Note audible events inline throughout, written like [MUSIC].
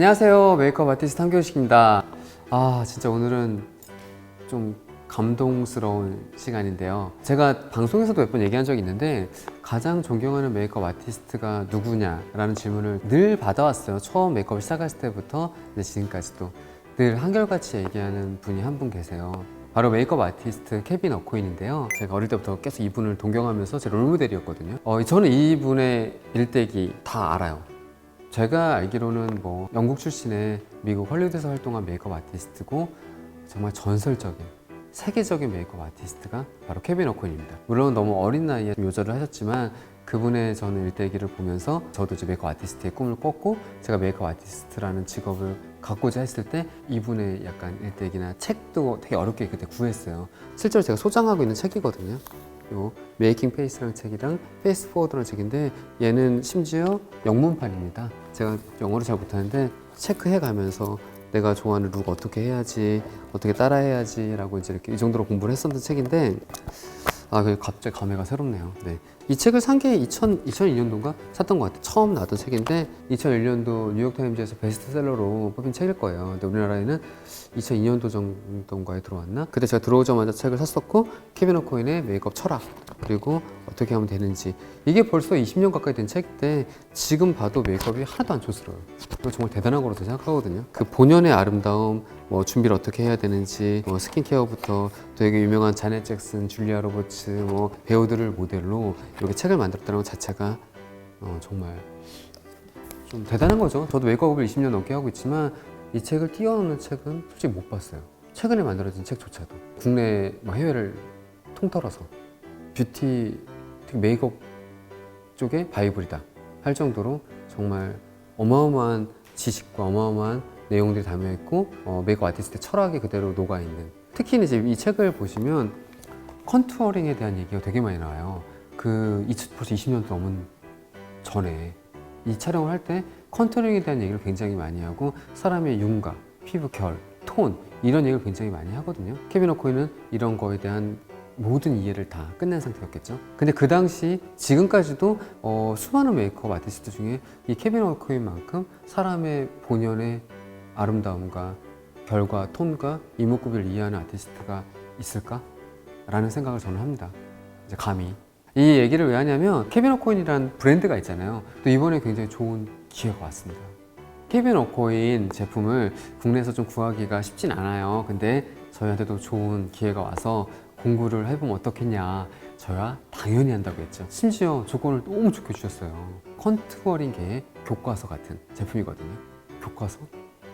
안녕하세요. 메이크업 아티스트 한교식입니다. 아, 진짜 오늘은 좀 감동스러운 시간인데요. 제가 방송에서도 몇 번 얘기한 적이 있는데 가장 존경하는 메이크업 아티스트가 누구냐 라는 질문을 늘 받아왔어요. 처음 메이크업 시작했을 때부터 지금까지도 늘 한결같이 얘기하는 분이 한 분 계세요. 바로 메이크업 아티스트 케빈 어코인인데요. 제가 어릴 때부터 계속 이분을 동경하면서 제 롤모델이었거든요. 어, 저는 이분의 일대기 다 알아요. 제가 알기로는 뭐 영국 출신의 미국 헐리우드에서 활동한 메이크업 아티스트고 정말 전설적인 세계적인 메이크업 아티스트가 바로 케빈 어코인입니다. 물론 너무 어린 나이에 요절을 하셨지만 그분의 저는 일대기를 보면서 저도 이제 메이크업 아티스트의 꿈을 꿨고 제가 메이크업 아티스트라는 직업을 갖고자 했을 때 이분의 약간 일대기나 책도 되게 어렵게 그때 구했어요. 실제로 제가 소장하고 있는 책이거든요. 요 메이킹 페이스라는 책이랑 페이스 포워드라는 책인데 얘는 심지어 영문판입니다. 제가 영어를 잘 못하는데 체크해 가면서 내가 좋아하는 룩 어떻게 해야지 어떻게 따라 해야지라고 이제 이렇게 이 정도로 공부를 했었던 책인데 아, 그 갑자기 감회가 새롭네요. 네. 이 책을 산게 2000, 2002년도인가 샀던 것 같아요. 처음 나왔던 책인데 2001년도 뉴욕타임즈에서 베스트셀러로 뽑힌 책일 거예요. 근데 우리나라에는 2002년도 정도인가에 들어왔나? 그때 제가 들어오자마자 책을 샀었고 케빈 오코인의 메이크업 철학 그리고 어떻게 하면 되는지 이게 벌써 20년 가까이 된 책인데 지금 봐도 메이크업이 하나도 안 촌스러워요. 이거 정말 대단한 거라고 생각하거든요. 그 본연의 아름다움, 뭐 준비를 어떻게 해야 되는지, 뭐 스킨케어부터 되게 유명한 자넷 잭슨, 줄리아 로버츠 뭐 배우들을 모델로 이렇게 책을 만들었다는 것 자체가 어, 정말 좀 대단한 거죠. 저도 메이크업을 20년 넘게 하고 있지만 이 책을 뛰어넘는 책은 솔직히 못 봤어요. 최근에 만들어진 책조차도 국내 뭐 해외를 통틀어서 뷰티 특히 메이크업 쪽의 바이블이다 할 정도로 정말 어마어마한 지식과 어마어마한 내용들이 담겨 있고 어, 메이크업 아티스트의 철학이 그대로 녹아 있는 특히 이제 이 책을 보시면 컨투어링에 대한 얘기가 되게 많이 나와요. 그 이- 벌써 20년 넘은 전에 이 촬영을 할 때 컨투어링에 대한 얘기를 굉장히 많이 하고 사람의 윤곽, 피부 결, 톤 이런 얘기를 굉장히 많이 하거든요. 케빈 오코이는 이런 거에 대한 모든 이해를 다 끝낸 상태였겠죠. 근데 그 당시 지금까지도 어, 수많은 메이크업 아티스트 중에 이 케빈 오코인만큼 사람의 본연의 아름다움과 결과 톤과 이목구비를 이해하는 아티스트가 있을까? 라는 생각을 저는 합니다. 이제 감히. 이 얘기를 왜 하냐면 케빈 오코인이라는 브랜드가 있잖아요. 또 이번에 굉장히 좋은 기회가 왔습니다. 케빈 오코인 제품을 국내에서 좀 구하기가 쉽진 않아요. 근데 저희한테도 좋은 기회가 와서 공부를 해보면 어떻겠냐. 저야 당연히 한다고 했죠. 심지어 조건을 너무 좋게 주셨어요. 컨투어링계의 교과서 같은 제품이거든요. 교과서?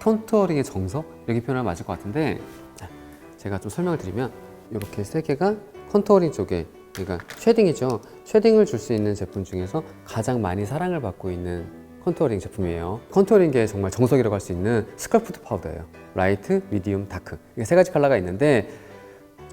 컨투어링의 정석? 이렇게 표현하면 맞을 것 같은데 자, 제가 좀 설명을 드리면 이렇게 세 개가 컨투어링 쪽에 그러니까 쉐딩이죠. 쉐딩을 줄 수 있는 제품 중에서 가장 많이 사랑을 받고 있는 컨투어링 제품이에요. 컨투어링계의 정말 정석이라고 할 수 있는 스컬프트 파우더예요. 라이트, 미디움, 다크. 이게 세 가지 컬러가 있는데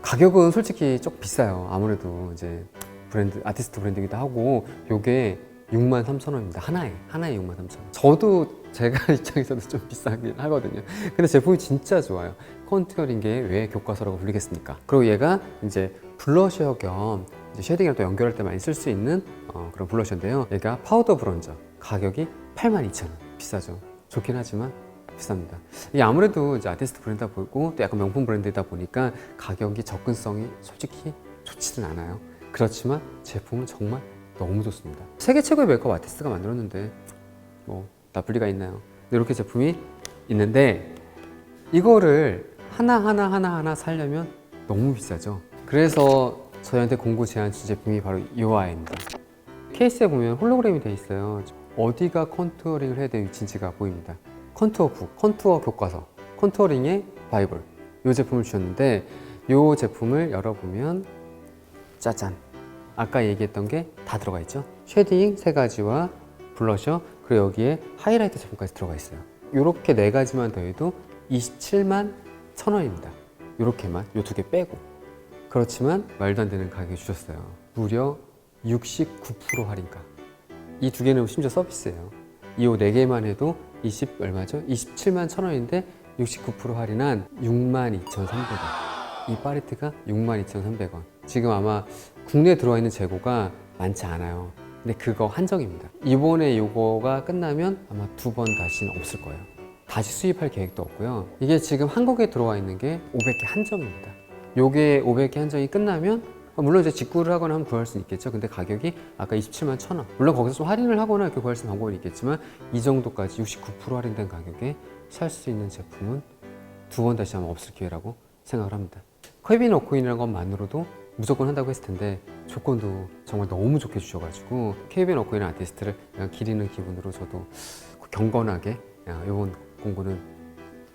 가격은 솔직히 조금 비싸요. 아무래도 이제 브랜드 아티스트 브랜드이기도 하고 요게 6만 3천 원입니다. 하나에 하나에 6만 3천 원. 저도 제가 [LAUGHS] 입장에서도 좀 비싸긴 하거든요. 근데 제품이 진짜 좋아요. 컨투어링계 왜 교과서라고 불리겠습니까? 그리고 얘가 이제 블러셔 겸 이제 쉐딩이랑 또 연결할 때 많이 쓸 수 있는 어, 그런 블러셔인데요. 얘가 파우더 브론저 가격이 8만 2천 원. 비싸죠. 좋긴 하지만 비쌉니다. 이게 아무래도 이제 아티스트 브랜드다 보고 또 약간 명품 브랜드이다 보니까 가격이 접근성이 솔직히 좋지는 않아요. 그렇지만 제품은 정말 너무 좋습니다. 세계 최고의 메이크업 아티스트가 만들었는데 뭐 나쁠 리가 있나요? 이렇게 제품이 있는데 이거를 하나 하나 하나 하나 살려면 너무 비싸죠. 그래서 저희한테 공고 제안 준 제품이 바로 이 아이입니다. 케이스에 보면 홀로그램이 돼 있어요. 어디가 컨투어링을 해야 되는 위치인지가 보입니다. 컨투어 북, 컨투어 교과서, 컨투어링의 바이블 이 제품을 주셨는데 이 제품을 열어보면 짜잔 아까 얘기했던 게 다 들어가 있죠? 쉐딩 세 가지와 블러셔 그리고 여기에 하이라이터 제품까지 들어가 있어요. 이렇게 네 가지만 더해도 27만 천 원입니다. 이렇게만 이두개 빼고. 그렇지만 말도 안 되는 가격에 주셨어요. 무려 69% 할인가. 이 두 개는 심지어 서비스예요. 이 옷 네 개만 해도 20 얼마죠? 27만 천 원인데 69% 할인한 6만 2,300원. 이 파리트가 6만 2,300원. 지금 아마 국내에 들어와 있는 재고가 많지 않아요. 근데 그거 한정입니다. 이번에 이거가 끝나면 아마 두 번 다시는 없을 거예요. 다시 수입할 계획도 없고요. 이게 지금 한국에 들어와 있는 게 500개 한정입니다. 요게 500개 한정이 끝나면 물론 이제 직구를 하거나 하면 구할 수는 있겠죠. 근데 가격이 아까 27만 1천 원. 물론 거기서 좀 할인을 하거나 이렇게 구할 수 있는 방법은 있겠지만 이 정도까지 69% 할인된 가격에 살 수 있는 제품은 두 번 다시 아마 없을 기회라고 생각을 합니다. 커이빈 워코인이라는 것만으로도 무조건 한다고 했을 텐데 조건도 정말 너무 좋게 주셔가지고 케이빈 워코인 아티스트를 약간 기리는 기분으로 저도 경건하게 야, 이번 공고는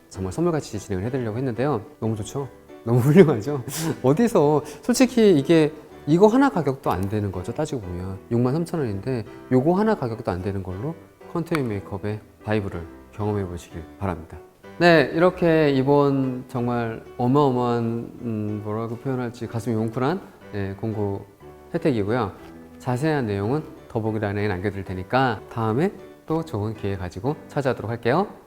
정말 선물같이 진행을 해드리려고 했는데요. 너무 좋죠? 너무 [LAUGHS] 훌륭하죠? 어디서 솔직히 이게 이거 하나 가격도 안 되는 거죠 따지고 보면 6만 3천 원인데 요거 하나 가격도 안 되는 걸로 컨테인 메이크업의 바이브를 경험해 보시길 바랍니다. 네, 이렇게 이번 정말 어마어마한 음, 뭐라고 표현할지 가슴이 뭉클한 네, 공고 혜택이고요. 자세한 내용은 더보기란에 남겨드릴 테니까 다음에 또 좋은 기회 가지고 찾아오도록 할게요.